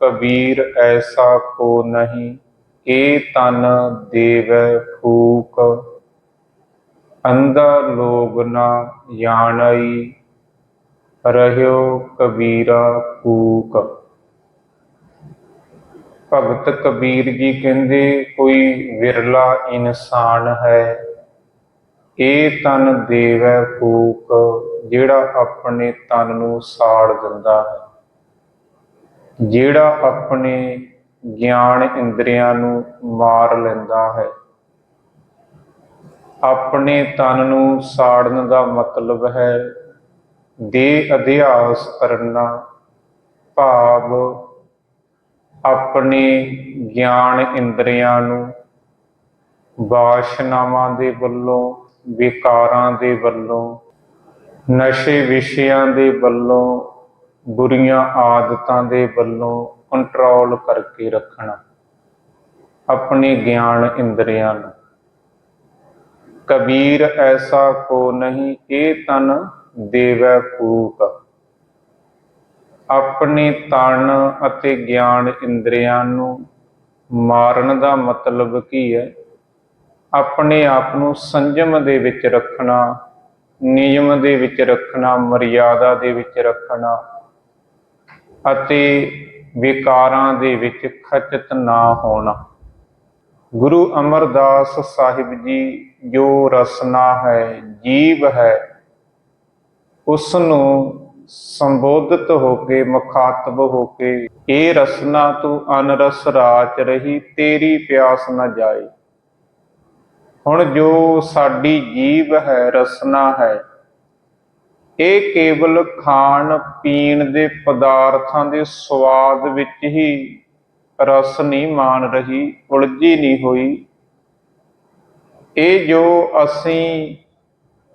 ਕਬੀਰ ਐਸਾ ਕੋ ਨਹੀਂ ਏ ਤਨ ਦੇਵੈ ਫੂਕ। ਅੰਧਾ ਲੋਗ ਨਾ ਜਾਣਈ, ਰਹਿਓ ਕਬੀਰਾ ਕੂਕ। ਭਗਤ ਕਬੀਰ ਜੀ ਕਹਿੰਦੇ, ਕੋਈ ਵਿਰਲਾ ਇਨਸਾਨ ਹੈ ਇਹ ਤਨ ਦੇਵੈ ਫੂਕ, ਜਿਹੜਾ ਆਪਣੇ ਤਨ ਨੂੰ ਸਾੜ ਦਿੰਦਾ ਹੈ। ਜਿਹੜਾ ਆਪਣੇ ਗਿਆਨ ਇੰਦਰੀਆਂ ਨੂੰ ਮਾਰ ਲੈਂਦਾ ਹੈ। ਆਪਣੇ ਤਨ ਨੂੰ ਸਾੜਨ ਦਾ ਮਤਲਬ ਹੈ, ਦੇ ਅਧਿਆਸ ਕਰਨਾ। ਭਾਵ ਆਪਣੇ ਗਿਆਨ ਇੰਦਰੀਆਂ ਨੂੰ ਵਾਸ਼ਨਾਵਾਂ ਦੇ ਵੱਲੋਂ, ਵਿਕਾਰਾਂ ਦੇ ਵੱਲੋਂ, ਨਸ਼ੇ ਵਿਸ਼ਿਆਂ ਦੇ ਵੱਲੋਂ ਬੁਰੀਆਂ ਆਦਤਾਂ ਦੇ ਵੱਲੋਂ ਕੰਟਰੋਲ ਕਰਕੇ ਰੱਖਣਾ। ਆਪਣੇ ਗਿਆਨ ਇੰਦਰੀਆਂ ਨੂੰ। ਕਬੀਰ ਐਸਾ ਕੋ ਨਹੀਂ, ਇਹ ਤਨ ਦੇਵੈ ਫੂਕ ਆਪਣੇ ਤਨ ਅਤੇ ਗਿਆਨ ਇੰਦਰੀਆਂ ਨੂੰ ਮਾਰਨ ਦਾ ਮਤਲਬ ਕੀ ਹੈ? ਆਪਣੇ ਆਪ ਨੂੰ ਸੰਜਮ ਦੇ ਵਿੱਚ ਰੱਖਣਾ, ਨਿਯਮ ਦੇ ਵਿੱਚ ਰੱਖਣਾ, ਮਰਿਆਦਾ ਦੇ ਵਿੱਚ ਰੱਖਣਾ ਅਤੇ ਵਿਕਾਰਾਂ ਦੇ ਵਿੱਚ ਖਚਤ ਨਾ ਹੋਣਾ। ਗੁਰੂ ਅਮਰਦਾਸ ਸਾਹਿਬ ਜੀ, ਜੋ ਰਸਨਾ ਹੈ, ਜੀਵ ਹੈ ਉਸ ਨੂੰ ਸੰਬੋਧਿਤ ਹੋ ਕੇ, ਮੁਖਾਤਬ ਹੋ ਕੇ, ਇਹ ਰਸਨਾ ਤੂੰ ਅਨਰਸ ਰਾਚ ਰਹੀ, ਤੇਰੀ ਪਿਆਸ ਨਾ ਜਾਏ। ਹੁਣ ਜੋ ਸਾਡੀ ਜੀਵ ਹੈ, ਰਸਨਾ ਹੈ ਇਹ ਕੇਵਲ ਖਾਣ ਪੀਣ ਦੇ ਪਦਾਰਥਾਂ ਦੇ ਸਵਾਦ ਵਿੱਚ ਹੀ ਰਸ ਨਹੀਂ ਮਾਣ ਰਹੀ, ਉਲਝੀ ਨਹੀਂ ਹੋਈ। ਇਹ ਜੋ ਅਸੀਂ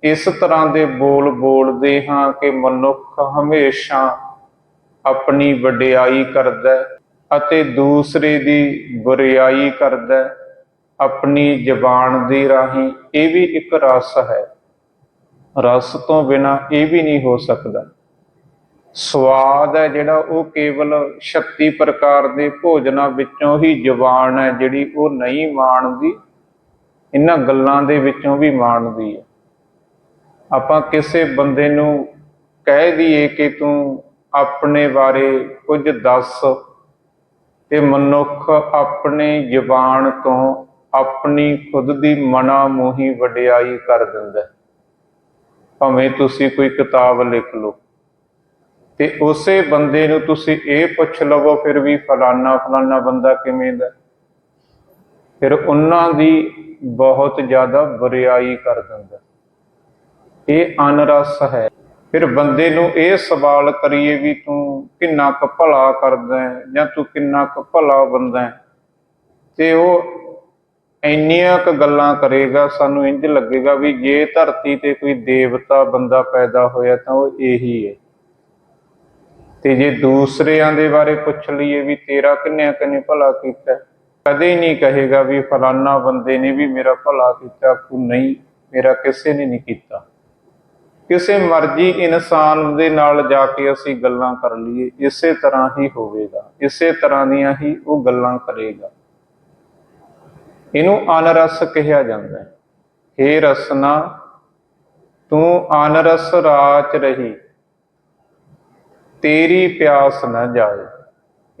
ਇਸ ਤਰ੍ਹਾਂ ਦੇ ਬੋਲ ਬੋਲਦੇ ਹਾਂ ਕਿ ਮਨੁੱਖ ਹਮੇਸ਼ਾ ਆਪਣੀ ਵਡਿਆਈ ਕਰਦਾ ਅਤੇ ਦੂਸਰੇ ਦੀ ਬੁਰਿਆਈ ਕਰਦਾ ਆਪਣੀ ਜ਼ਬਾਨ ਦੇ ਰਾਹੀਂ, ਇਹ ਵੀ ਇੱਕ ਰਸ ਹੈ। ਰਸ ਤੋਂ ਬਿਨਾ ਇਹ ਵੀ ਨਹੀਂ ਹੋ ਸਕਦਾ। ਸਵਾਦ ਹੈ ਜਿਹੜਾ ਉਹ ਕੇਵਲ 36 ਪ੍ਰਕਾਰ ਦੇ ਭੋਜਨਾਂ ਵਿੱਚੋਂ ਹੀ ਜ਼ਬਾਨ ਹੈ, ਜਿਹੜੀ ਉਹ ਨਹੀਂ ਮਾਣਦੀ। ਇਹਨਾਂ ਗੱਲਾਂ ਦੇ ਵਿੱਚੋਂ ਵੀ ਮਾਣਦੀ ਹੈ। ਆਪਾਂ ਕਿਸੇ ਬੰਦੇ ਨੂੰ ਕਹਿ ਦਈਏ ਕਿ ਤੂੰ ਆਪਣੇ ਬਾਰੇ ਕੁਝ ਦੱਸ ਤੇ ਮਨੁੱਖ ਆਪਣੇ ਜ਼ਬਾਨ ਤੋਂ ਆਪਣੀ ਖੁਦ ਦੀ ਮਨਾ ਮੋਹੀ ਵਡਿਆਈ ਕਰ ਦਿੰਦਾ ਭਾਵੇਂ ਤੁਸੀਂ ਕੋਈ ਕਿਤਾਬ ਲਿਖ ਲਓ। ਤੇ ਉਸੇ ਬੰਦੇ ਨੂੰ ਤੁਸੀਂ ਇਹ ਪੁੱਛ ਲਵੋ, ਫਿਰ ਵੀ ਫਲਾਨਾ ਫਲਾਨਾ ਬੰਦਾ ਕਿਵੇਂ ਦਾ? ਫਿਰ ਉਹਨਾਂ ਦੀ ਬਹੁਤ ਜ਼ਿਆਦਾ ਬੁਰਿਆਈ ਕਰ ਦਿੰਦਾ। ਇਹ ਅਨਰਸ ਹੈ। ਫਿਰ ਬੰਦੇ ਨੂੰ ਇਹ ਸਵਾਲ ਕਰੀਏ ਵੀ ਤੂੰ ਕਿੰਨਾ ਕੁ ਭਲਾ ਕਰਦਾ ਹੈ ਜਾਂ ਤੂੰ ਕਿੰਨਾ ਕੁ ਭਲਾ ਬੰਦਾ ਹੈ? ਤੇ ਉਹ ਇੰਨੀਆਂ ਕੁ ਗੱਲਾਂ ਕਰੇਗਾ, ਸਾਨੂੰ ਇੰਜ ਲੱਗੇਗਾ ਵੀ ਜੇ ਧਰਤੀ ਤੇ ਕੋਈ ਦੇਵਤਾ ਬੰਦਾ ਪੈਦਾ ਹੋਇਆ ਤਾਂ ਉਹ ਇਹੀ ਹੈ। ਤੇ ਜੇ ਦੂਸਰਿਆਂ ਦੇ ਬਾਰੇ ਪੁੱਛ ਲਈਏ ਵੀ ਤੇਰਾ ਕਿੰਨਿਆਂ ਕਿੰਨੇ ਭਲਾ ਕੀਤਾ, ਕਦੇ ਨਹੀਂ ਕਹੇਗਾ ਵੀ ਫਲਾਨਾ ਬੰਦੇ ਨੇ ਵੀ ਮੇਰਾ ਭਲਾ ਕੀਤਾ ਤੂੰ ਨਹੀਂ, ਮੇਰਾ ਕਿਸੇ ਨੇ ਨਹੀਂ ਕੀਤਾ। ਕਿਸੇ ਮਰਜ਼ੀ ਇਨਸਾਨ ਦੇ ਨਾਲ ਜਾ ਕੇ ਅਸੀਂ ਗੱਲਾਂ ਕਰ ਲਈਏ, ਇਸੇ ਤਰ੍ਹਾਂ ਹੀ ਹੋਵੇਗਾ, ਇਸੇ ਤਰ੍ਹਾਂ ਦੀਆਂ ਹੀ ਉਹ ਗੱਲਾਂ ਕਰੇਗਾ। ਇਹਨੂੰ ਅਨਰਸ ਕਿਹਾ ਜਾਂਦਾ ਹੈ। ਹੇ ਰਸਨਾ, ਤੂੰ ਅਨਰਸ ਰਾਚ ਰਹੀ। ਤੇਰੀ ਪਿਆਸ ਨਾ ਜਾਏ।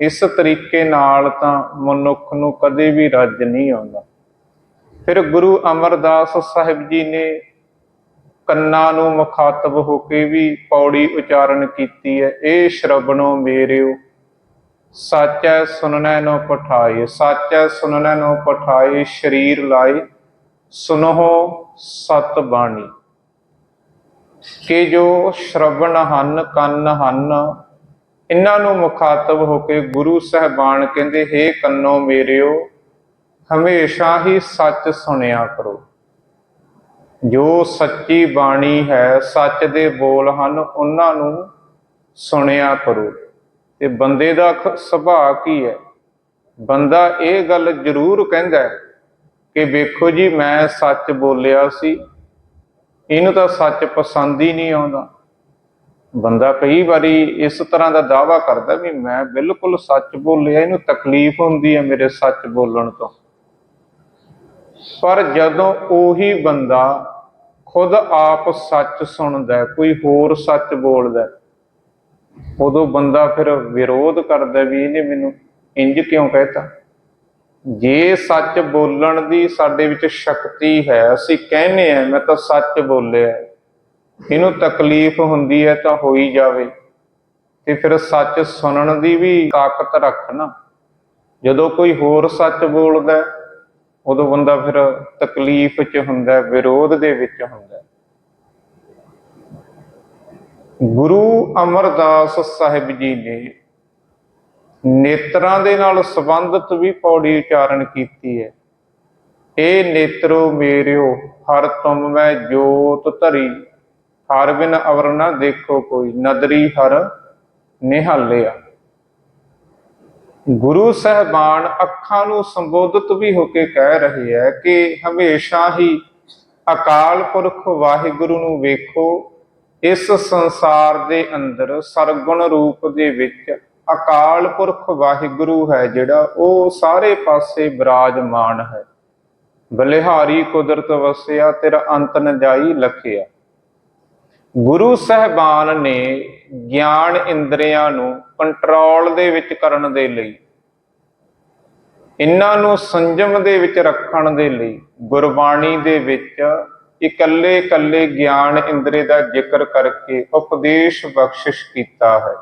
ਇਸ ਤਰੀਕੇ ਨਾਲ ਤਾਂ ਮਨੁੱਖ ਨੂੰ ਕਦੇ ਵੀ ਰੱਜ ਨਹੀਂ ਆਉਂਦਾ। ਫਿਰ ਗੁਰੂ ਅਮਰਦਾਸ ਸਾਹਿਬ ਜੀ ਨੇ ਕੰਨਾਂ ਨੂੰ ਮੁਖਾਤਬ ਹੋ ਕੇ ਵੀ ਪੌੜੀ ਉਚਾਰਨ ਕੀਤੀ ਹੈ। ਇਹ ਸ਼ਰਬਣੋ ਮੇਰਿਓ ਸਾਚੈ ਸੁਨਨੈ ਨੋ ਪਠਾਏ ਸਾਚੈ ਸੁਨਨੈ ਨੋ ਪਠਾਏ ਸ਼ਰੀਰ ਲਾਈ ਸੁਨੋ ਸਤ ਬਾਣੀ। ਕਿ ਜੋ ਸ਼ਰਵਣ ਹਨ, ਕੰਨ ਹਨ ਇਹਨਾਂ ਨੂੰ ਮੁਖਾਤਬ ਹੋ ਕੇ ਗੁਰੂ ਸਾਹਿਬਾਨ ਕਹਿੰਦੇ, ਹੇ ਕੰਨੋ ਮੇਰਿਓ, ਹਮੇਸ਼ਾ ਹੀ ਸੱਚ ਸੁਣਿਆ ਕਰੋ। ਜੋ ਸੱਚੀ ਬਾਣੀ ਹੈ, ਸੱਚ ਦੇ ਬੋਲ ਹਨ ਉਹਨਾਂ ਨੂੰ ਸੁਣਿਆ ਕਰੋ। ਤੇ ਬੰਦੇ ਦਾ ਖ- ਸੁਭਾਅ ਕੀ ਹੈ? ਬੰਦਾ ਇਹ ਗੱਲ ਜ਼ਰੂਰ ਕਹਿੰਦਾ ਕਿ ਵੇਖੋ ਜੀ, ਮੈਂ ਸੱਚ ਬੋਲਿਆ ਸੀ, ਇਹਨੂੰ ਤਾਂ ਸੱਚ ਪਸੰਦ ਹੀ ਨਹੀਂ ਆਉਂਦਾ। ਬੰਦਾ ਕਈ ਵਾਰੀ ਇਸ ਤਰ੍ਹਾਂ ਦਾ ਦਾਵਾ ਕਰਦਾ ਵੀ ਮੈਂ ਬਿਲਕੁਲ ਸੱਚ ਬੋਲਿਆ, ਇਹਨੂੰ ਤਕਲੀਫ ਹੁੰਦੀ ਹੈ ਮੇਰੇ ਸੱਚ ਬੋਲਣ ਤੋਂ। ਪਰ ਜਦੋਂ ਉਹੀ ਬੰਦਾ ਖੁਦ ਆਪ ਸੱਚ ਸੁਣਦਾ ਕੋਈ ਹੋਰ ਸੱਚ ਬੋਲਦਾ ਉਦੋਂ ਬੰਦਾ ਫਿਰ ਵਿਰੋਧ ਕਰਦਾ ਵੀ ਇਹਨੇ ਮੈਨੂੰ ਇੰਜ ਕਿਉਂ ਕਹਿਤਾ? ਜੇ ਸੱਚ ਬੋਲਣ ਦੀ ਸਾਡੇ ਵਿੱਚ ਸ਼ਕਤੀ ਹੈ, ਅਸੀਂ ਕਹਿੰਨੇ ਆ ਮੈਂ ਤਾਂ ਸੱਚ ਬੋਲਿਆ। ਇਹਨੂੰ ਤਕਲੀਫ ਹੁੰਦੀ ਹੈ ਤਾਂ ਹੋਈ ਜਾਵੇ। ਤੇ ਫਿਰ ਸੱਚ ਸੁਣਨ ਦੀ ਵੀ ਤਾਕਤ ਰੱਖ ਨਾ ਜਦੋਂ ਕੋਈ ਹੋਰ ਸੱਚ ਬੋਲਦਾ, ਉਦੋਂ ਬੰਦਾ ਫਿਰ ਤਕਲੀਫ 'ਚ ਹੁੰਦਾ, ਵਿਰੋਧ ਦੇ ਵਿੱਚ ਹੁੰਦਾ। ਗੁਰੂ ਅਮਰਦਾਸ ਸਾਹਿਬ ਜੀ ਨੇ ਨੇਤਰਾਂ ਦੇ ਨਾਲ ਸੰਬੰਧਿਤ ਵੀ ਪੌੜੀ ਉਚਾਰਨ ਕੀਤੀ ਹੈ। ਇਹ ਨੇਤਰੋ ਮੇਰਿਓ, ਹਰ ਤੁਮ ਮੈਂ ਜੋਤ ਧਰੀ। ਹਰ ਬਿਨ ਅਵਰ ਨਾ ਦੇਖੋ ਕੋਈ, ਨਦਰੀ ਹਰ ਨਿਹਾਲਿਆ। ਗੁਰੂ ਸਹਿਬਾਨ ਅੱਖਾਂ ਨੂੰ ਸੰਬੋਧਿਤ ਵੀ ਹੋ ਕੇ ਕਹਿ ਰਹੇ ਹੈ ਕਿ ਹਮੇਸ਼ਾ ਹੀ ਅਕਾਲ ਪੁਰਖ ਵਾਹਿਗੁਰੂ ਨੂੰ ਵੇਖੋ ਇਸ ਸੰਸਾਰ ਦੇ ਅੰਦਰ ਸਰਗੁਣ ਰੂਪ ਦੇ ਵਿੱਚ ਅਕਾਲ ਪੁਰਖ ਵਾਹਿਗੁਰੂ ਹੈ ਜਿਹੜਾ, ਉਹ ਸਾਰੇ ਪਾਸੇ ਬਿਰਾਜਮਾਨ ਹੈ। ਬਲਿਹਾਰੀ ਕੁਦਰਤ ਵਸਿਆ, ਤੇਰਾ ਅੰਤ ਨ ਜਾਈ ਲਖਿਆ। ਗੁਰੂ ਸਹਿਬਾਨ ਨੇ ਗਿਆਨ ਇੰਦਰੀਆਂ ਨੂੰ ਕੰਟਰੋਲ ਦੇ ਵਿੱਚ ਕਰਨ ਦੇ ਲਈ ਇਹਨਾਂ ਨੂੰ ਸੰਜਮ ਦੇ ਵਿੱਚ ਰੱਖਣ ਦੇ ਲਈ, ਗੁਰਬਾਣੀ ਦੇ ਵਿੱਚ ਇਕੱਲੇ ਇਕੱਲੇ ਗਿਆਨ ਇੰਦਰੀ ਦਾ ਜ਼ਿਕਰ ਕਰਕੇ ਉਪਦੇਸ਼ ਬਖਸ਼ਿਸ਼ ਕੀਤਾ ਹੈ।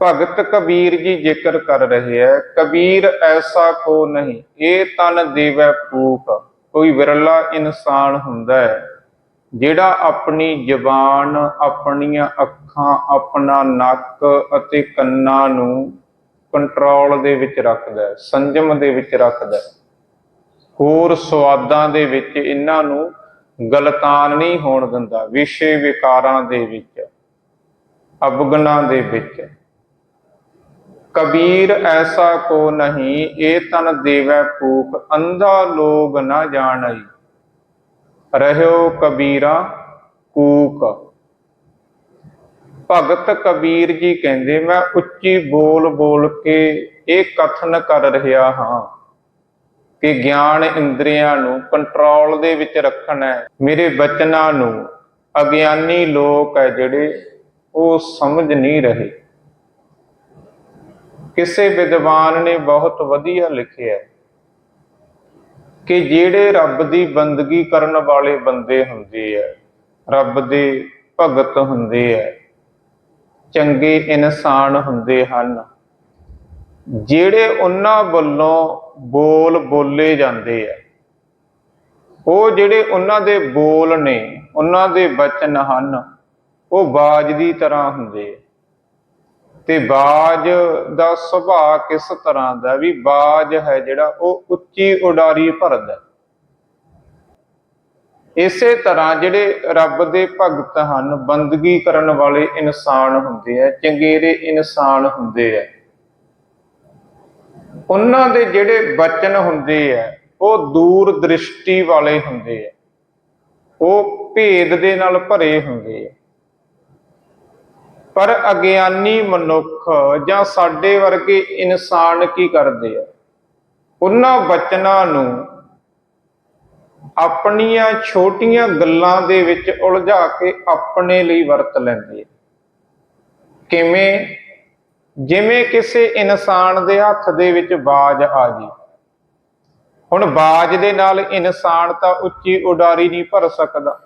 ਭਗਤ ਕਬੀਰ ਜੀ ਜ਼ਿਕਰ ਕਰ ਰਹੇ ਹੈ, ਕਬੀਰ ਐਸਾ ਕੋ ਨਹੀਂ, ਇਹ ਤਨ ਦੇਵੈ ਫੂਕ ਕੋਈ ਵਿਰਲਾ ਇਨਸਾਨ ਹੁੰਦਾ ਹੈ, ਜਿਹੜਾ ਆਪਣੀ ਜ਼ਬਾਨ, ਆਪਣੀਆਂ ਅੱਖਾਂ, ਆਪਣਾ ਨੱਕ ਅਤੇ ਕੰਨਾਂ ਨੂੰ ਕੰਟਰੋਲ ਦੇ ਵਿੱਚ ਰੱਖਦਾ ਹੈ, ਸੰਜਮ ਦੇ ਵਿੱਚ ਰੱਖਦਾ ਹੈ। ਹੋਰ ਸਵਾਦਾਂ ਦੇ ਵਿੱਚ ਇਹਨਾਂ ਨੂੰ ਗਲਤਾਨ ਨਹੀਂ ਹੋਣ ਦਿੰਦਾ, ਵਿਸ਼ੇ ਵਿਕਾਰਾਂ ਦੇ ਵਿੱਚ ਅਬਗਨਾ ਦੇ ਵਿੱਚ। ਕਬੀਰ ਐਸਾ ਕੋ ਨਹੀਂ, ਇਹ ਤਨ ਦੇਵੈ ਫੂਕ ਅੰਧਾ ਲੋਗ ਨਾ ਜਾਣਈ ਰਹਿਓ ਕਬੀਰਾ, ਕੂਕ। ਭਗਤ ਕਬੀਰ ਜੀ ਕਹਿੰਦੇ, ਮੈਂ ਉੱਚੀ ਬੋਲ ਬੋਲ ਕੇ ਇਹ ਕਥਨ ਕਰ ਰਿਹਾ ਹਾਂ। ਕਿ ਗਿਆਨ ਇੰਦਰੀਆਂ ਨੂੰ ਕੰਟਰੋਲ ਦੇ ਵਿੱਚ ਰੱਖਣਾ ਹੈ। ਮੇਰੇ ਬਚਨਾਂ ਨੂੰ ਅਗਿਆਨੀ ਲੋਕ ਹੈ ਜਿਹੜੇ ਉਹ ਸਮਝ ਨਹੀਂ ਰਹੇ। ਕਿਸੇ ਵਿਦਵਾਨ ਨੇ ਬਹੁਤ ਵਧੀਆ ਲਿਖਿਆ ਕਿ ਜਿਹੜੇ ਰੱਬ ਦੀ ਬੰਦਗੀ ਕਰਨ ਵਾਲੇ ਬੰਦੇ ਹੁੰਦੇ ਆ, ਰੱਬ ਦੇ ਭਗਤ ਹੁੰਦੇ ਆ, ਚੰਗੇ ਇਨਸਾਨ ਹੁੰਦੇ ਹਨ। ਜਿਹੜੇ ਉਹਨਾਂ ਵੱਲੋਂ ਬੋਲ ਬੋਲੇ ਜਾਂਦੇ ਆ। ਉਹ ਜਿਹੜੇ ਉਹਨਾਂ ਦੇ ਬੋਲ ਨੇ, ਉਹਨਾਂ ਦੇ ਬਚਨ ਹਨ, ਉਹ ਬਾਜ ਦੀ ਤਰ੍ਹਾਂ ਹੁੰਦੇ ਤੇ ਬਾਜ ਦਾ ਸੁਭਾਅ ਕਿਸ ਤਰ੍ਹਾਂ ਦਾ? ਵੀ ਬਾਜ ਹੈ ਜਿਹੜਾ ਉਹ ਉੱਚੀ ਉਡਾਰੀ ਭਰਦਾ। ਇਸੇ ਤਰ੍ਹਾਂ ਜਿਹੜੇ ਰੱਬ ਦੇ ਭਗਤ ਹਨ, ਬੰਦਗੀ ਕਰਨ ਵਾਲੇ ਇਨਸਾਨ ਹੁੰਦੇ ਆ, ਚੰਗੇਰੇ ਇਨਸਾਨ ਹੁੰਦੇ ਆ। ਉਹਨਾਂ ਦੇ ਜਿਹੜੇ ਬਚਨ ਹੁੰਦੇ ਆ, ਉਹ ਦੂਰ ਦ੍ਰਿਸ਼ਟੀ ਵਾਲੇ ਹੁੰਦੇ ਆ। ਉਹ ਭੇਦ ਦੇ ਨਾਲ ਭਰੇ ਹੁੰਦੇ ਆ। ਪਰ ਅਗਿਆਨੀ ਮਨੁੱਖ ਜਾਂ ਸਾਡੇ ਵਰਗੇ ਇਨਸਾਨ ਕੀ ਕਰਦੇ ਆ? ਉਹਨਾਂ ਬਚਨਾਂ ਨੂੰ ਆਪਣੀਆਂ ਛੋਟੀਆਂ ਗੱਲਾਂ ਦੇ ਵਿੱਚ ਉਲਝਾ ਕੇ ਆਪਣੇ ਲਈ ਵਰਤ ਲੈਂਦੇ ਆ। ਕਿਵੇਂ? ਜਿਵੇਂ ਕਿਸੇ ਇਨਸਾਨ ਦੇ ਹੱਥ ਦੇ ਵਿੱਚ ਬਾਜ ਆ ਗਈ ਹੁਣ ਬਾਜ ਦੇ ਨਾਲ ਇਨਸਾਨ ਤਾਂ ਉੱਚੀ ਉਡਾਰੀ ਨਹੀਂ ਭਰ ਸਕਦਾ।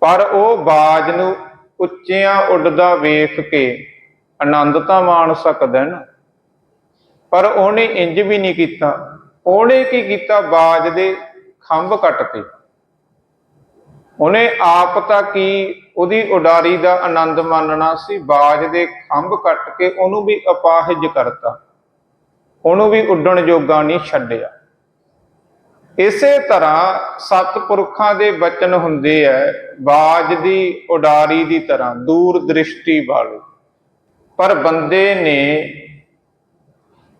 ਪਰ ਉਹ ਬਾਜ ਨੂੰ ਉੱਚਿਆਂ ਉੱਡਦਾ ਵੇਖ ਕੇ ਆਨੰਦ ਤਾਂ ਮਾਣ ਸਕਦਾ ਨਾ। ਪਰ ਉਹਨੇ ਇੰਜ ਵੀ ਨਹੀਂ ਕੀਤਾ। ਉਹਨੇ ਕੀ ਕੀਤਾ? ਬਾਜ ਦੇ ਖੰਭ ਕੱਟ ਕੇ ਉਹਨੇ ਆਪ ਤਾਂ ਕੀ ਉਹਦੀ ਉਡਾਰੀ ਦਾ ਆਨੰਦ ਮਾਣਨਾ ਸੀ? ਬਾਜ ਦੇ ਖੰਭ ਕੱਟ ਕੇ ਉਹਨੂੰ ਵੀ ਅਪਾਹਜ ਕਰਤਾ। ਉਹਨੂੰ ਵੀ ਉੱਡਣ ਜੋਗਾ ਨਹੀਂ ਛੱਡਿਆ। ਇਸੇ ਤਰ੍ਹਾਂ ਸਤਿਪੁਰਖਾਂ ਦੇ ਬਚਨ ਹੁੰਦੇ ਐ, ਬਾਜ ਦੀ ਉਡਾਰੀ ਦੀ ਤਰ੍ਹਾਂ, ਦੂਰ ਦ੍ਰਿਸ਼ਟੀ ਵਾਲੇ। ਪਰ ਬੰਦੇ ਨੇ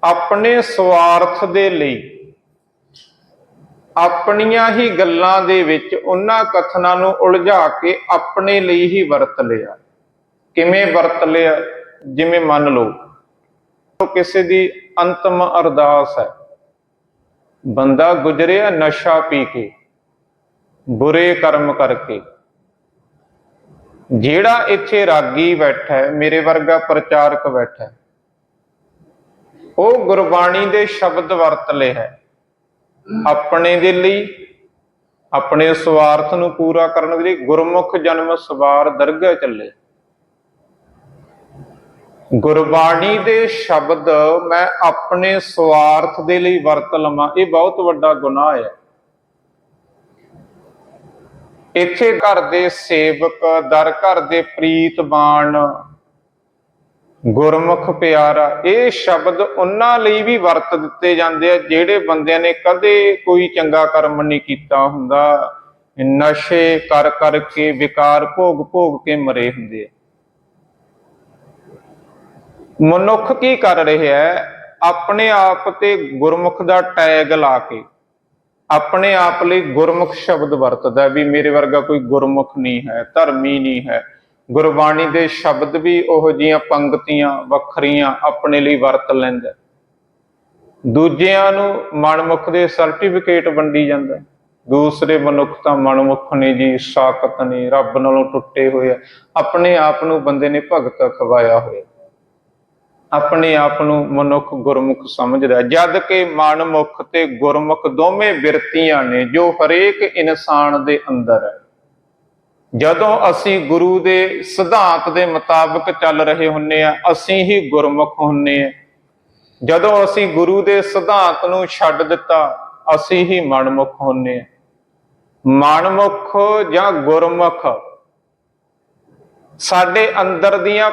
ਆਪਣੇ ਸਵਾਰਥ ਦੇ ਲਈ ਆਪਣੀਆਂ ਹੀ ਗੱਲਾਂ ਦੇ ਵਿੱਚ ਉਹਨਾਂ ਕਥਨਾਂ ਨੂੰ ਉਲਝਾ ਕੇ ਆਪਣੇ ਲਈ ਹੀ ਵਰਤ ਲਿਆ। ਕਿਵੇਂ ਵਰਤ ਲਿਆ? ਜਿਵੇਂ ਮੰਨ ਲਓ ਕਿਸੇ ਦੀ ਅੰਤਮ ਅਰਦਾਸ ਹੈ। ਬੰਦਾ ਗੁਜਰਿਆ ਨਸ਼ਾ ਪੀ ਕੇ, ਬੁਰੇ ਕਰਮ ਕਰਕੇ। ਜਿਹੜਾ ਇੱਥੇ ਰਾਗੀ ਬੈਠਾ ਹੈ, ਮੇਰੇ ਵਰਗਾ ਪ੍ਰਚਾਰਕ ਬੈਠਾ ਹੈ, ਉਹ ਗੁਰਬਾਣੀ ਦੇ ਸ਼ਬਦ ਵਰਤ ਲਿਆ ਹੈ। ਆਪਣੇ ਦੇ ਲਈ, ਆਪਣੇ ਸਵਾਰਥ ਨੂੰ ਪੂਰਾ ਕਰਨ ਦੇ ਲਈ ਗੁਰਮੁਖ ਜਨਮ ਸਵਾਰ ਦਰਗਾਹ ਚੱਲੇ। ਗੁਰਬਾਣੀ ਦੇ ਸ਼ਬਦ ਮੈਂ ਆਪਣੇ ਸਵਾਰਥ ਦੇ ਲਈ ਵਰਤ ਲਵਾਂ, ਇਹ ਬਹੁਤ ਵੱਡਾ ਗੁਨਾਹ ਹੈ। ਇੱਥੇ ਘਰ ਦੇ ਸੇਵਕ, ਦਰ ਘਰ ਦੇ ਪ੍ਰੀਤਬਾਨ ਗੁਰਮੁਖ ਪਿਆਰਾ, ਇਹ ਸ਼ਬਦ ਉਹਨਾਂ ਲਈ ਵੀ ਵਰਤ ਦਿੱਤੇ ਜਾਂਦੇ ਆ, ਜਿਹੜੇ ਬੰਦਿਆਂ ਨੇ ਕਦੇ ਕੋਈ ਚੰਗਾ ਕਰਮ ਨਹੀਂ ਕੀਤਾ ਹੁੰਦਾ। ਨਸ਼ੇ ਕਰ ਕਰਕੇ ਵਿਕਾਰ ਭੋਗ ਭੋਗ ਕੇ ਮਰੇ ਹੁੰਦੇ ਆ। ਮਨੁੱਖ ਕੀ ਕਰ ਰਿਹਾ ਹੈ? ਆਪਣੇ ਆਪ ਤੇ ਗੁਰਮੁਖ ਦਾ ਟੈਗ ਲਾ ਕੇ, ਆਪਣੇ ਆਪ ਲਈ ਗੁਰਮੁਖ ਸ਼ਬਦ ਵਰਤਦਾ ਵੀ ਮੇਰੇ ਵਰਗਾ ਕੋਈ ਗੁਰਮੁਖ ਨਹੀਂ ਹੈ, ਧਰਮੀ ਨਹੀਂ ਹੈ। ਗੁਰਬਾਣੀ ਦੇ ਸ਼ਬਦ ਵੀ ਉਹੋ ਜੀਆਂ ਪੰਕਤੀਆਂ ਵੱਖਰੀਆਂ ਆਪਣੇ ਲਈ ਵਰਤ ਲੈਂਦਾ ਦੂਜਿਆਂ ਨੂੰ ਮਨਮੁਖ ਦੇ ਸਰਟੀਫਿਕੇਟ ਵੰਡੀ ਜਾਂਦਾ ਦੂਸਰੇ ਮਨੁੱਖ ਤਾਂ ਮਨਮੁਖ ਨੇ ਜੀ, ਸਾਖਤ ਨੇ, ਰੱਬ ਨਾਲੋਂ ਟੁੱਟੇ ਹੋਏ ਆ। ਆਪਣੇ ਆਪ ਨੂੰ ਬੰਦੇ ਨੇ ਭਗਤ ਖਵਾਇਆ ਹੋਇਆ ਆਪਣੇ ਆਪ ਨੂੰ ਮਨੁੱਖ ਗੁਰਮੁਖ ਸਮਝਦਾ ਜਦ ਕਿ ਮਨਮੁਖ ਤੇ ਗੁਰਮੁਖ ਦੋਵੇਂ ਬਿਰਤੀਆਂ ਨੇ, ਜੋ ਹਰੇਕ ਇਨਸਾਨ ਦੇ ਅੰਦਰ ਹੈ। ਜਦੋਂ ਅਸੀਂ ਗੁਰੂ ਦੇ ਸਿਧਾਂਤ ਦੇ ਮੁਤਾਬਕ ਚੱਲ ਰਹੇ ਹੁੰਨੇ ਆ, ਅਸੀਂ ਹੀ ਗੁਰਮੁਖ ਹੁੰਨੇ ਆ। ਜਦੋਂ ਅਸੀਂ ਗੁਰੂ ਦੇ ਸਿਧਾਂਤ ਨੂੰ ਛੱਡ ਦਿੱਤਾ, ਅਸੀਂ ਹੀ ਮਨਮੁਖ ਹੁੰਨੇ ਆ। ਮਨਮੁਖ ਜਾਂ ਗੁਰਮੁਖ, ਸਾਡੇ ਅੰਦਰ ਦੀਆਂ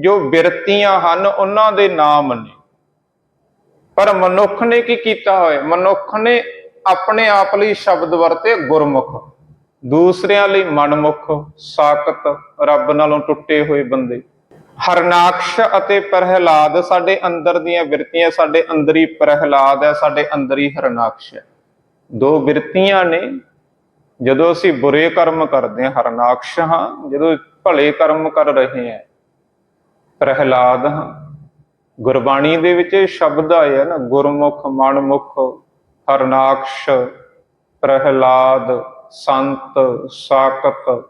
ਜੋ ਬਿਰਤੀਆਂ ਹਨ, ਉਹਨਾਂ ਦੇ ਨਾਮ ਨੇ। ਪਰ ਮਨੁੱਖ ਨੇ ਕੀ ਕੀਤਾ ਹੋਇਆ? ਮਨੁੱਖ ਨੇ ਆਪਣੇ ਆਪ ਲਈ ਸ਼ਬਦ ਵਰਤੇ ਗੁਰਮੁਖ। ਦੂਸਰਿਆਂ ਲਈ ਮਨਮੁਖ, ਸਾਖਤ, ਰੱਬ ਨਾਲੋਂ ਟੁੱਟੇ ਹੋਏ ਬੰਦੇ। ਹਰਨਾਕਸ਼ ਅਤੇ ਪ੍ਰਹਿਲਾਦ ਸਾਡੇ ਅੰਦਰ ਦੀਆਂ ਬਿਰਤੀਆਂ ਸਾਡੇ ਅੰਦਰ ਹੀ ਪ੍ਰਹਿਲਾਦ ਹੈ, ਸਾਡੇ ਅੰਦਰ ਹੀ ਹਰਨਾਕਸ਼ ਹੈ। ਦੋ ਬਿਰਤੀਆਂ ਨੇ। ਜਦੋਂ ਅਸੀਂ ਬੁਰੇ ਕਰਮ ਕਰਦੇ ਹਾਂ, ਹਰਨਾਕਸ਼ ਹਾਂ, ਜਦੋਂ ਭਲੇ ਕਰਮ ਕਰ ਰਹੇ ਹਾਂ, ਪ੍ਰਹਿਲਾਦ ਹਾਂ। ਗੁਰਬਾਣੀ ਦੇ ਵਿੱਚ ਇਹ ਸ਼ਬਦ ਆਏ ਆ ਨਾ, ਗੁਰਮੁਖ, ਮਨਮੁਖ, ਹਰਨਾਕਸ਼, ਪ੍ਰਹਿਲਾਦ। ਸੰਤ ਸਾਕਤ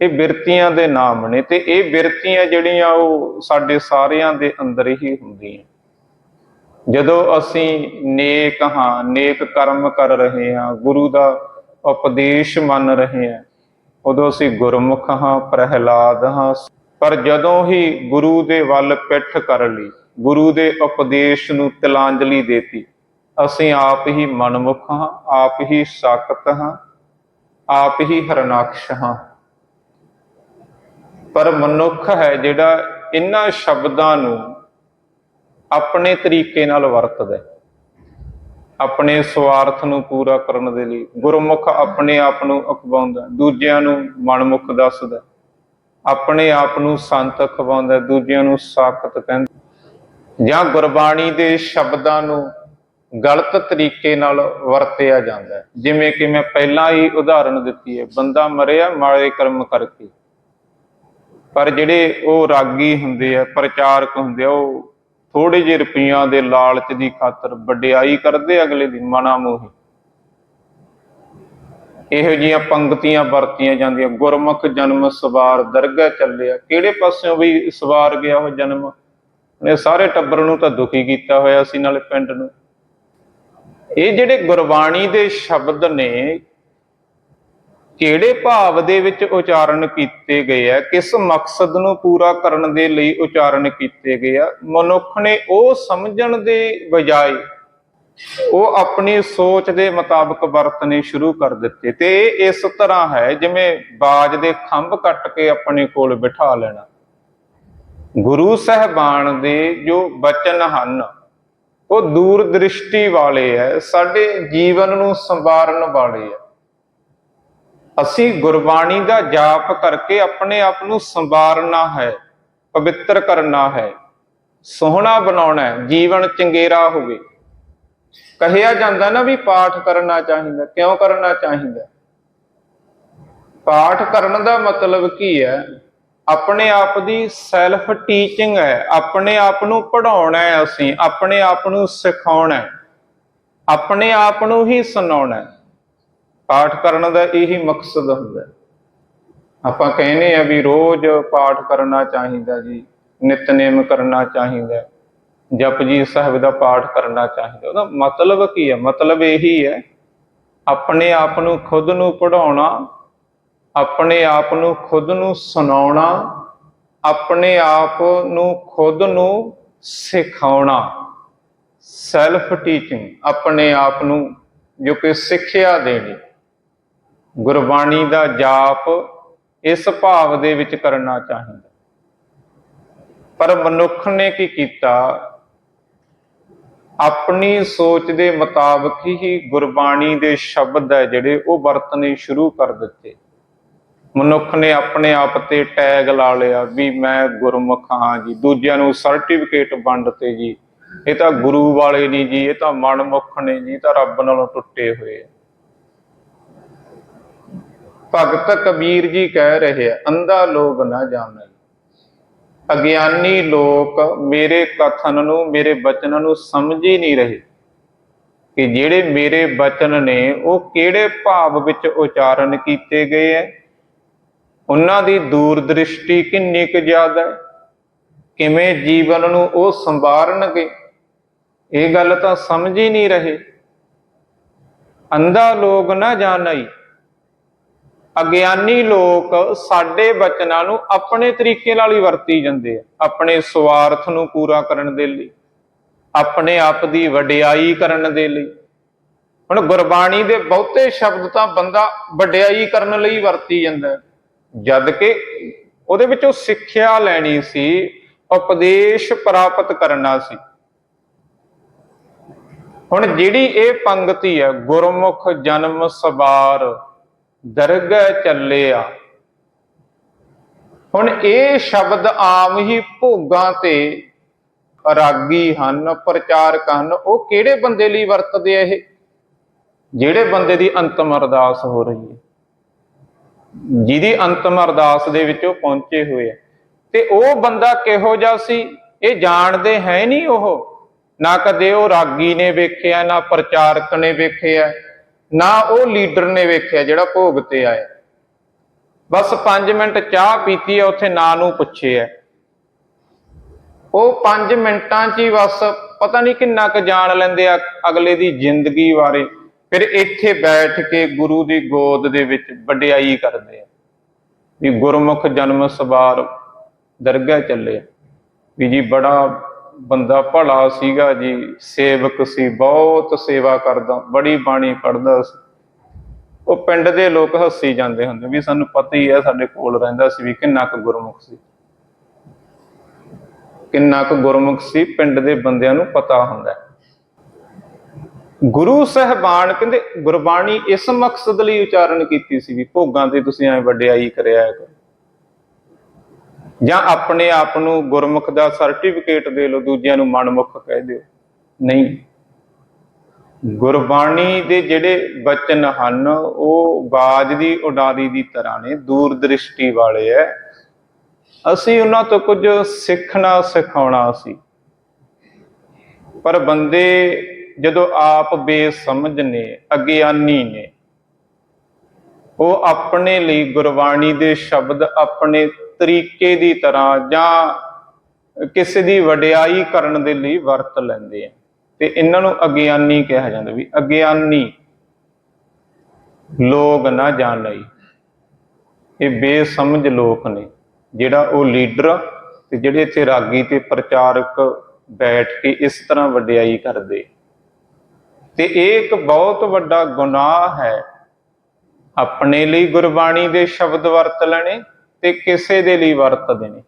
ਇਹ ਬਿਰਤੀਆਂ ਦੇ ਨਾਮ ਨੇ ਤੇ ਇਹ ਬਿਰਤੀਆਂ ਜਿਹੜੀਆਂ ਉਹ ਸਾਡੇ ਸਾਰਿਆਂ ਦੇ ਅੰਦਰ ਹੀ ਹੁੰਦੀਆਂ। ਜਦੋਂ ਅਸੀਂ ਨੇਕ ਹਾਂ, ਨੇਕ ਕਰਮ ਕਰ ਰਹੇ ਹਾਂ, ਗੁਰੂ ਦਾ ਉਪਦੇਸ਼ ਮੰਨ ਰਹੇ ਹਾਂ, ਉਦੋਂ ਅਸੀਂ ਗੁਰਮੁਖ ਹਾਂ, ਪ੍ਰਹਿਲਾਦ ਹਾਂ। ਪਰ ਜਦੋਂ ਹੀ ਗੁਰੂ ਦੇ ਵੱਲ ਪਿੱਠ ਕਰ ਲਈ, ਗੁਰੂ ਦੇ ਉਪਦੇਸ਼ ਨੂੰ ਤਿਲਾਂਜਲੀ ਦੇਤੀ ਅਸੀਂ ਆਪ ਹੀ ਮਨਮੁਖ ਹਾਂ, ਆਪ ਹੀ ਸਾਕਤ ਹਾਂ, ਆਪ ਹੀ ਹਰਨਾਕਸ਼ ਹਾਂ। ਪਰ ਮਨੁੱਖ ਹੈ ਜਿਹੜਾ ਇਹਨਾਂ ਸ਼ਬਦਾਂ ਨੂੰ ਆਪਣੇ ਤਰੀਕੇ ਨਾਲ ਵਰਤਦਾ ਆਪਣੇ ਸਵਾਰਥ ਨੂੰ ਪੂਰਾ ਕਰਨ ਦੇ ਲਈ ਗੁਰਮੁਖ ਆਪਣੇ ਆਪ ਨੂੰ ਅਖਵਾਉਂਦਾ ਦੂਜਿਆਂ ਨੂੰ ਮਨਮੁਖ ਦੱਸਦਾ ਆਪਣੇ ਆਪ ਨੂੰ ਸੰਤ ਅਖਵਾਉਂਦਾ ਦੂਜਿਆਂ ਨੂੰ ਸਾਖਤ ਕਹਿੰਦਾ ਜਾਂ ਗੁਰਬਾਣੀ ਦੇ ਸ਼ਬਦਾਂ ਨੂੰ ਗਲਤ ਤਰੀਕੇ ਨਾਲ ਵਰਤਿਆ ਜਾਂਦਾ ਜਿਵੇਂ ਕਿ ਮੈਂ ਪਹਿਲਾਂ ਹੀ ਉਦਾਹਰਣ ਦਿੱਤੀ ਹੈ, ਬੰਦਾ ਮਰਿਆ, ਮਾੜੇ ਕਰਮ ਕਰਕੇ। ਪਰ ਜਿਹੜੇ ਉਹ ਰਾਗੀ ਹੁੰਦੇ ਆ, ਪ੍ਰਚਾਰਕ ਹੁੰਦੇ ਆ, ਉਹ ਥੋੜੇ ਜਿਹੇ ਰੁਪਈਆਂ ਦੇ ਲਾਲਚ ਦੀ ਖਾਤਰ ਵਡਿਆਈ ਕਰਦੇ ਅਗਲੇ ਦੀ, ਮਨਾ ਮੋਹੀ ਇਹੋ ਜੀਆਂ ਪੰਕਤੀਆਂ ਵਰਤੀਆਂ ਜਾਂਦੀਆਂ। ਗੁਰਮੁਖ ਜਨਮ ਸਵਾਰ ਦਰਗਾਹ ਚੱਲਿਆ। ਕਿਹੜੇ ਪਾਸਿਓਂ ਵੀ ਸਵਾਰ ਗਿਆ ਉਹ ਜਨਮ? ਨੇ ਸਾਰੇ ਟੱਬਰ ਨੂੰ ਤਾਂ ਦੁਖੀ ਕੀਤਾ ਹੋਇਆ ਸੀ, ਨਾਲੇ ਪਿੰਡ ਨੂੰ। ਇਹ ਜਿਹੜੇ ਗੁਰਬਾਣੀ ਦੇ ਸ਼ਬਦ ਨੇ, ਕਿਹੜੇ ਭਾਵ ਦੇ ਵਿੱਚ ਉਚਾਰਨ ਕੀਤੇ ਗਏ ਆ? ਕਿਸ ਮਕਸਦ ਨੂੰ ਪੂਰਾ ਕਰਨ ਦੇ ਲਈ ਉਚਾਰਨ ਕੀਤੇ ਗਏ ਆ? ਮਨੁੱਖ ਨੇ ਉਹ ਸਮਝਣ ਦੇ ਬਜਾਏ ਉਹ ਆਪਣੀ ਸੋਚ ਦੇ ਮੁਤਾਬਕ ਵਰਤਨੇ ਸ਼ੁਰੂ ਕਰ ਦਿੱਤੇ ਤੇ ਇਹ ਇਸ ਤਰ੍ਹਾਂ ਹੈ, ਜਿਵੇਂ ਬਾਜ ਦੇ ਖੰਭ ਕੱਟ ਕੇ ਆਪਣੇ ਕੋਲ ਬਿਠਾ ਲੈਣਾ। ਗੁਰੂ ਸਹਿਬਾਨ ਦੇ ਜੋ ਬਚਨ ਹਨ ਉਹ ਦੂਰ ਦ੍ਰਿਸ਼ਟੀ ਵਾਲੇ ਹੈ ਸਾਡੇ ਜੀਵਨ ਨੂੰ ਸੰਵਾਰਨ ਵਾਲੇ ਹੈ ਅਸੀਂ ਗੁਰਬਾਣੀ ਦਾ ਜਾਪ ਕਰਕੇ ਆਪਣੇ ਆਪ ਨੂੰ ਸੰਵਾਰਨਾ ਹੈ, ਪਵਿੱਤਰ ਕਰਨਾ ਹੈ। ਸੋਹਣਾ ਬਣਾਉਣਾ ਹੈ, ਜੀਵਨ ਚੰਗੇਰਾ ਹੋਵੇ। ਕਹਿਆ ਜਾਂਦਾ ਨਾ ਵੀ ਪਾਠ ਕਰਨਾ ਚਾਹੀਦਾ, ਕਿਉਂ ਕਰਨਾ ਚਾਹੀਦਾ? ਪਾਠ ਕਰਨ ਦਾ ਮਤਲਬ ਕੀ ਹੈ ਆਪਣੇ ਆਪ ਦੀ ਸੈਲਫ ਟੀਚਿੰਗ ਹੈ ਆਪਣੇ ਆਪ ਨੂੰ ਪੜਾਉਣਾ ਹੈ ਅਸੀਂ ਆਪਣੇ ਆਪ ਨੂੰ ਸਿਖਾਉਣਾ ਹੈ ਆਪਣੇ ਆਪ ਨੂੰ ਹੀ ਸੁਣਾਉਣਾ ਹੈ। ਪਾਠ ਕਰਨ ਦਾ ਇਹੀ ਮਕਸਦ ਹੁੰਦਾ ਹੈ। ਆਪਾਂ ਕਹਿੰਦੇ ਆ ਵੀ ਰੋਜ਼ ਪਾਠ ਕਰਨਾ ਚਾਹੀਦਾ ਜੀ ਨਿਤਨੇਮ ਕਰਨਾ ਚਾਹੀਦਾ ਹੈ, ਜਪਜੀ ਸਾਹਿਬ ਦਾ ਪਾਠ ਕਰਨਾ ਚਾਹੀਦਾ। ਉਹਦਾ ਮਤਲਬ ਕੀ ਹੈ? ਮਤਲਬ ਇਹੀ ਹੈ ਆਪਣੇ ਆਪ ਨੂੰ ਖੁਦ ਨੂੰ ਪੜਾਉਣਾ ਆਪਣੇ ਆਪ ਨੂੰ ਖੁਦ ਨੂੰ ਸੁਣਾਉਣਾ, ਆਪਣੇ ਆਪ ਨੂੰ ਖੁਦ ਨੂੰ ਸਿਖਾਉਣਾ। ਸੈਲਫ ਟੀਚਿੰਗ ਆਪਣੇ ਆਪ ਨੂੰ ਜੋ ਕਿ ਸਿੱਖਿਆ ਦੇਣੀ ਗੁਰਬਾਣੀ ਦਾ ਜਾਪ ਇਸ ਭਾਵ ਦੇ ਵਿੱਚ ਕਰਨਾ ਚਾਹੀਦਾ। ਪਰ ਮਨੁੱਖ ਨੇ ਕੀ ਕੀਤਾ? ਆਪਣੀ ਸੋਚ ਦੇ ਮੁਤਾਬਕ ਹੀ ਗੁਰਬਾਣੀ ਦੇ ਸ਼ਬਦ ਹੈ ਜਿਹੜੇ ਉਹ ਵਰਤਨੇ ਸ਼ੁਰੂ ਕਰ ਦਿੱਤੇ। ਮਨੁੱਖ ਨੇ ਆਪਣੇ ਆਪ ਤੇ ਟੈਗ ਲਾ ਲਿਆ ਵੀ ਮੈਂ ਗੁਰਮੁਖ ਹਾਂ ਜੀ, ਦੂਜਿਆਂ ਨੂੰ ਸਰਟੀਫਿਕੇਟ ਵੰਡ ਤੇ ਜੀ। ਇਹ ਤਾਂ ਗੁਰੂ ਵਾਲੇ ਨਹੀਂ ਜੀ, ਇਹ ਤਾਂ ਮਨਮੁਖ ਨੇ ਜੀ ਤਾਂ ਰੱਬ ਨਾਲੋਂ ਟੁੱਟੇ ਹੋਏ ਆ। ਭਗਤ ਕਬੀਰ ਜੀ ਕਹਿ ਰਹੇ ਆ, ਅੰਧਾ ਲੋਕ ਨਾ ਜਾਣੈ। ਅਗਿਆਨੀ ਲੋਕ ਮੇਰੇ ਕਥਨ ਨੂੰ, ਮੇਰੇ ਬਚਨਾਂ ਨੂੰ ਸਮਝ ਹੀ ਨਹੀਂ ਰਹੇ। ਕਿ ਜਿਹੜੇ ਮੇਰੇ ਬਚਨ ਨੇ, ਉਹ ਕਿਹੜੇ ਭਾਵ ਵਿੱਚ ਉਚਾਰਨ ਕੀਤੇ ਗਏ ਹੈ ਉਹਨਾਂ ਦੀ ਦੂਰ ਦ੍ਰਿਸ਼ਟੀ ਕਿੰਨੀ ਕੁ ਜ਼ਿਆਦਾ ਹੈ? ਕਿਵੇਂ ਜੀਵਨ ਨੂੰ ਉਹ ਸੰਭਾਲਣਗੇ ਇਹ ਗੱਲ ਤਾਂ ਸਮਝ ਹੀ ਨਹੀਂ ਰਹੇ। ਅੰਧਾ ਲੋਕ ਨਾ ਜਾਣਈ। ਅਗਿਆਨੀ ਲੋਕ ਸਾਡੇ ਬਚਨਾਂ ਨੂੰ ਆਪਣੇ ਤਰੀਕੇ ਨਾਲ ਹੀ ਵਰਤੀ ਜਾਂਦੇ ਆ, ਆਪਣੇ ਸਵਾਰਥ ਨੂੰ ਪੂਰਾ ਕਰਨ ਦੇ ਲਈ, ਆਪਣੇ ਆਪ ਦੀ ਵਡਿਆਈ ਕਰਨ ਦੇ ਲਈ। ਹੁਣ ਗੁਰਬਾਣੀ ਦੇ ਬਹੁਤੇ ਸ਼ਬਦ ਤਾਂ ਬੰਦਾ ਵਡਿਆਈ ਕਰਨ ਲਈ ਵਰਤੀ ਜਾਂਦਾ ਹੈ। ਜਦ ਕਿ ਉਹਦੇ ਵਿੱਚੋਂ ਸਿੱਖਿਆ ਲੈਣੀ ਸੀ, ਉਪਦੇਸ਼ ਪ੍ਰਾਪਤ ਕਰਨਾ ਸੀ। ਹੁਣ ਜਿਹੜੀ ਇਹ ਪੰਗਤੀ ਹੈ, ਗੁਰਮੁਖ ਜਨਮ ਸਵਾਰ ਦਰਗਹਿ ਚੱਲਿਆ। ਹੁਣ ਇਹ ਸ਼ਬਦ ਆਮ ਹੀ ਭੋਗਾਂ ਤੇ ਰਾਗੀ ਹਨ, ਪ੍ਰਚਾਰਕ ਹਨ। ਉਹ ਕਿਹੜੇ ਬੰਦੇ ਲਈ ਵਰਤਦੇ ਆ ਇਹ? ਜਿਹੜੇ ਬੰਦੇ ਦੀ ਅੰਤਮ ਅਰਦਾਸ ਹੋ ਰਹੀ ਹੈ। ਜਿਹਦੀ ਅੰਤਮ ਅਰਦਾਸ ਦੇ ਵਿੱਚ ਉਹ ਪਹੁੰਚੇ ਹੋਏ ਆ। ਤੇ ਉਹ ਬੰਦਾ ਕਿਹੋ ਜਿਹਾ ਸੀ? ਇਹ ਜਾਣਦੇ ਹੈ ਨਹੀਂ ਉਹ। ਨਾ ਕਦੇ ਉਹ ਰਾਗੀ ਨੇ ਵੇਖਿਆ, ਨਾ ਪ੍ਰਚਾਰਕ ਨੇ ਵੇਖਿਆ, ਨਾ ਉਹ ਲੀਡਰ ਨੇ ਵੇਖਿਆ ਜਿਹੜਾ ਭੋਗ ਤੇ ਆਇਆ। ਬਸ 5 ਮਿੰਟ ਚਾਹ ਪੀਤੀ ਹੈ ਉੱਥੇ ਨਾਂ ਨੂੰ ਪੁੱਛਿਆ ਉਹ 5 ਮਿੰਟਾਂ 'ਚ ਹੀ ਬਸ ਪਤਾ ਨਹੀਂ ਕਿੰਨਾ ਕੁ ਜਾਣ ਲੈਂਦੇ ਆ ਅਗਲੇ ਦੀ ਜ਼ਿੰਦਗੀ ਬਾਰੇ। ਫਿਰ ਇੱਥੇ ਬੈਠ ਕੇ ਗੁਰੂ ਦੀ ਗੋਦ ਦੇ ਵਿੱਚ ਵਡਿਆਈ ਕਰਦੇ ਆ। ਵੀ ਗੁਰਮੁਖ ਜਨਮ ਸਵਾਰ ਦਰਗਾਹ ਚੱਲੇ ਵੀ ਜੀ ਬੜਾ ਬੰਦਾ ਭਲਾ ਸੀਗਾ ਜੀ, ਸੇਵਕ ਸੀ, ਬਹੁਤ ਸੇਵਾ ਕਰਦਾ, ਬੜੀ ਬਾਣੀ ਪੜਦਾ ਸੀ। ਉਹ ਪਿੰਡ ਦੇ ਲੋਕ ਹੱਸੀ ਜਾਂਦੇ ਹੁੰਦੇ, ਵੀ ਸਾਨੂੰ ਪਤਾ ਹੀ ਹੈ ਸਾਡੇ ਕੋਲ ਰਹਿੰਦਾ ਸੀ ਵੀ ਕਿੰਨਾ ਕੁ ਗੁਰਮੁਖ ਸੀ। ਕਿੰਨਾ ਕੁ ਗੁਰਮੁਖ ਸੀ, ਪਿੰਡ ਦੇ ਬੰਦਿਆਂ ਨੂੰ ਪਤਾ ਹੁੰਦਾ ਗੁਰੂ ਸਹਿਬਾਨ ਕਹਿੰਦੇ, ਗੁਰਬਾਣੀ ਇਸ ਮਕਸਦ ਲਈ ਉਚਾਰਨ ਕੀਤੀ ਸੀ ਵੀ ਭੋਗਾਂ ਤੇ ਤੁਸੀਂ ਐ ਵਡਿਆਈ ਕਰਿਆ ਕਰੋ। ਜਾਂ ਆਪਣੇ ਆਪ ਨੂੰ ਗੁਰਮੁਖ ਦਾ ਸਰਟੀਫਿਕੇਟ ਦੇ ਲਓ, ਦੂਜਿਆਂ ਨੂੰ ਮਨਮੁਖ ਕਹਿ ਦਿਓ। ਨਹੀਂ। ਗੁਰਬਾਣੀ ਦੇ ਜਿਹੜੇ ਬਚਨ ਹਨ, ਉਹ ਬਾਜ ਦੀ, ਉਡਾਰੀ ਦੀ ਤਰ੍ਹਾਂ ਨੇ ਦੂਰ ਦ੍ਰਿਸ਼ਟੀ ਵਾਲੇ ਐ। ਅਸੀਂ ਉਹਨਾਂ ਤੋਂ ਕੁਝ ਸਿੱਖਣਾ ਸਿਖਾਉਣਾ ਸੀ। ਪਰ ਬੰਦੇ ਜਦੋਂ ਆਪ ਬੇਸਮਝ ਨੇ, ਅਗਿਆਨੀ ਨੇ। ਉਹ ਆਪਣੇ ਲਈ ਗੁਰਬਾਣੀ ਦੇ ਸ਼ਬਦ ਆਪਣੇ ਤਰੀਕੇ ਦੀ ਤਰ੍ਹਾਂ ਜਾਂ ਕਿਸੇ ਦੀ ਵਡਿਆਈ ਕਰਨ ਦੇ ਲਈ ਵਰਤ ਲੈਂਦੇ ਆ। ਤੇ ਇਹਨਾਂ ਨੂੰ ਅਗਿਆਨੀ ਕਿਹਾ ਜਾਂਦਾ ਵੀ ਅਗਿਆਨੀ। ਲੋਕ ਨਾ ਜਾਣਈ। ਇਹ ਬੇਸਮਝ ਲੋਕ ਨੇ, ਜਿਹੜਾ ਉਹ ਲੀਡਰ ਤੇ ਜਿਹੜੇ ਇੱਥੇ ਰਾਗੀ ਤੇ ਪ੍ਰਚਾਰਕ ਬੈਠ ਕੇ ਇਸ ਤਰ੍ਹਾਂ ਵਡਿਆਈ ਕਰਦੇ। ਤੇ ਇਹ ਇੱਕ ਬਹੁਤ ਵੱਡਾ ਗੁਨਾਹ ਹੈ। ਆਪਣੇ ਲਈ ਗੁਰਬਾਣੀ ਦੇ ਸ਼ਬਦ ਵਰਤ ਲੈਣੇ ਤੇ ਕਿਸੇ ਦੇ ਲਈ ਵਰਤ ਦੇਣੇ।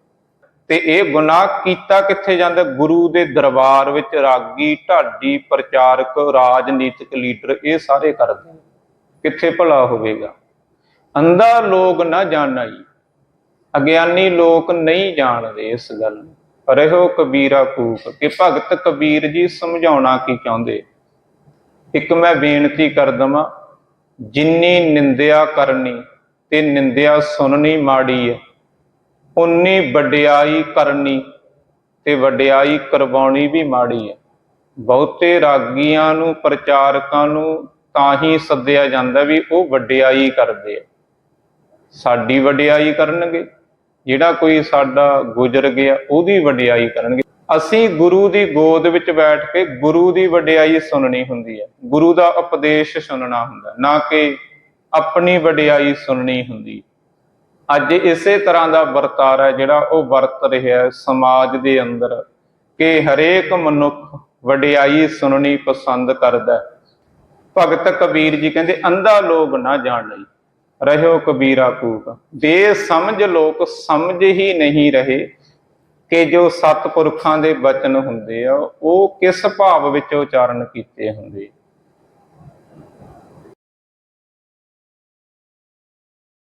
ਤੇ ਇਹ ਗੁਨਾਹ ਕੀਤਾ ਕਿੱਥੇ ਜਾਂਦਾ? ਗੁਰੂ ਦੇ ਦਰਬਾਰ ਵਿੱਚ ਰਾਗੀ, ਢਾਡੀ, ਪ੍ਰਚਾਰਕ, ਰਾਜਨੀਤਿਕ ਲੀਡਰ ਇਹ ਸਾਰੇ ਕਰਦੇ ਨੇ। ਕਿੱਥੇ ਭਲਾ ਹੋਵੇਗਾ? ਅੰਧਾ ਲੋਕ ਨਾ ਜਾਣਾਈ। ਅਗਿਆਨੀ ਲੋਕ ਨਹੀਂ ਜਾਣਦੇ ਇਸ ਗੱਲ ਨੂੰ। ਰਹੋ ਕਬੀਰਾ ਕੂਕ ਕਿ ਭਗਤ ਕਬੀਰ ਜੀ ਸਮਝਾਉਣਾ ਕੀ ਚਾਹੁੰਦੇ? ਇੱਕ ਮੈਂ ਬੇਨਤੀ ਕਰ ਦਵਾਂ, ਜਿੰਨੀ ਨਿੰਦਿਆ ਕਰਨੀ ਤੇ ਨਿੰਦਿਆ ਸੁਣਨੀ ਮਾੜੀ ਹੈ, ਉਨੀ ਵਡਿਆਈ ਕਰਨੀ ਤੇ ਵਡਿਆਈ ਕਰਵਾਉਣੀ ਵੀ ਮਾੜੀ ਹੈ। ਬਹੁਤੇ ਰਾਗੀਆਂ ਨੂੰ, ਪ੍ਰਚਾਰਕਾਂ ਨੂੰ ਤਾਂ ਹੀ ਸੱਦਿਆ ਜਾਂਦਾ ਵੀ ਉਹ ਵਡਿਆਈ ਕਰਦੇ ਆ। ਸਾਡੀ ਵਡਿਆਈ ਕਰਨਗੇ, ਜਿਹੜਾ ਕੋਈ ਸਾਡਾ ਗੁਜ਼ਰ ਗਿਆ ਉਹਦੀ ਵਡਿਆਈ ਕਰਨਗੇ। ਅਸੀਂ ਗੁਰੂ ਦੀ ਗੋਦ ਵਿੱਚ ਬੈਠ ਕੇ ਗੁਰੂ ਦੀ ਵਡਿਆਈ ਸੁਣਨੀ ਹੁੰਦੀ ਹੈ। ਗੁਰੂ ਦਾ ਉਪਦੇਸ਼ ਸੁਣਨਾ ਹੁੰਦਾ, ਨਾ ਕਿ ਆਪਣੀ ਵਡਿਆਈ ਸੁਣਨੀ ਹੁੰਦੀ। ਅੱਜ ਇਸੇ ਤਰ੍ਹਾਂ ਦਾ ਵਰਤਾਰਾ ਜਿਹੜਾ ਉਹ ਵਰਤ ਰਿਹਾ ਸਮਾਜ ਦੇ ਅੰਦਰ ਕਿ ਹਰੇਕ ਮਨੁੱਖ ਵਡਿਆਈ ਸੁਣਨੀ ਪਸੰਦ ਕਰਦਾ ਭਗਤ ਕਬੀਰ ਜੀ ਕਹਿੰਦੇ, ਅੰਧਾ ਲੋਕ ਨਾ ਜਾਣ ਲਈ, ਰਹਿਓ ਕਬੀਰਾ ਕੂਕ ਬੇ ਸਮਝ ਲੋਕ ਸਮਝ ਹੀ ਨਹੀਂ ਰਹੇ ਕਿ ਜੋ ਸਤਪੁਰਖਾਂ ਦੇ ਬਚਨ ਹੁੰਦੇ ਆ ਉਹ ਕਿਸ ਭਾਵ ਵਿੱਚ ਉਚਾਰਨ ਕੀਤੇ ਹੁੰਦੇ